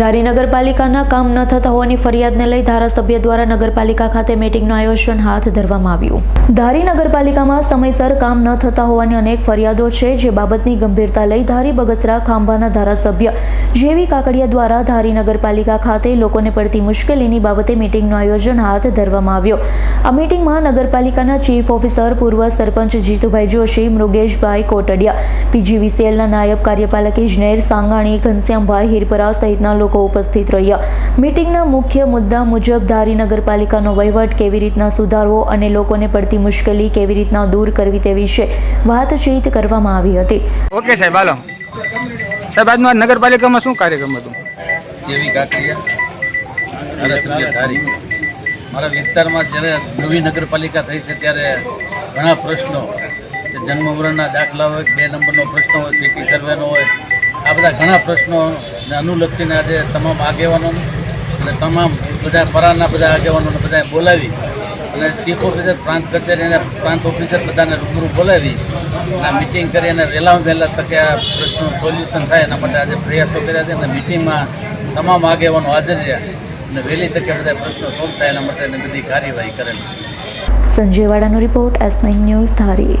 ધારી નગરપાલિકાના કામ ન થતા હોવાની ફરિયાદને લઈ ધારાસભ્ય દ્વારા નગરપાલિકા ખાતે મિટિંગનું આયોજન હાથ ધરવામાં આવ્યું. ધારી નગરપાલિકામાં સમયસર કામ ન થતા હોવાની અનેક ફરિયાદો છે, જે બાબતની ગંભીરતા લઈ ધારી બગસરા ખાંભાના ધારાસભ્ય જેવી કાકડિયા દ્વારા ધારી નગરપાલિકા ખાતે લોકોને પડતી મુશ્કેલીની બાબતે મિટિંગનું આયોજન હાથ ધરવામાં આવ્યું. આ મીટિંગમાં નગરપાલિકાના ચીફ ઓફિસર પૂર્વ સરપંચ જીતુભાઈ જોશી, મૃગેશભાઈ કોટડિયા, પીજીવીસીએલના નાયબ કાર્યપાલક ઇજનેર સાંગાણી, ઘનશ્યામભાઈ હિરપરા સહિતના લોકો ઉપસ્થિત રહ્યા. મીટિંગના મુખ્ય મુદ્દા મુજબ ધારી નગરપાલિકાનો વહીવટ કેવી રીતના સુધારવો અને લોકોને પડતી મુશ્કેલી કેવી રીતના દૂર કરવી તે વિશે વાતચીત કરવામાં આવી હતી. ઓકે સાહેબ હાલો. સાહેબ આજનો નગરપાલિકામાં શું કાર્યક્રમ હતો? જેવી ધારી. મારા વિસ્તારમાં જ્યારે નવી નગરપાલિકા થઈ છે ત્યારે ઘણા પ્રશ્નો જન્મ મરણના દાખલા હોય બે નંબરનો પ્રશ્ન હોય સિટી સર્વેનો હોય. આ બધા ઘણા પ્રશ્નોને અનુલક્ષીને આજે તમામ આગેવાનો અને તમામ બધા પરાના બધા આગેવાનોને બધાએ બોલાવી અને ચીફ ઓફિસર, પ્રાંત કચેરી અને પ્રાંત ઓફિસર બધાને રૂબરૂ બોલાવી આ મિટિંગ કરી અને વહેલામાં વહેલા તકે આ પ્રશ્નનું સોલ્યુશન થાય એના માટે આજે પ્રયાસો કર્યા છે અને મિટિંગમાં તમામ આગેવાનો હાજર રહ્યા અને વહેલી તકે બધા પ્રશ્નો સોલ્વ થાય એના માટે બધી કાર્યવાહી કરેલી છે. સંજયવાડાનો report S nine news Dhari.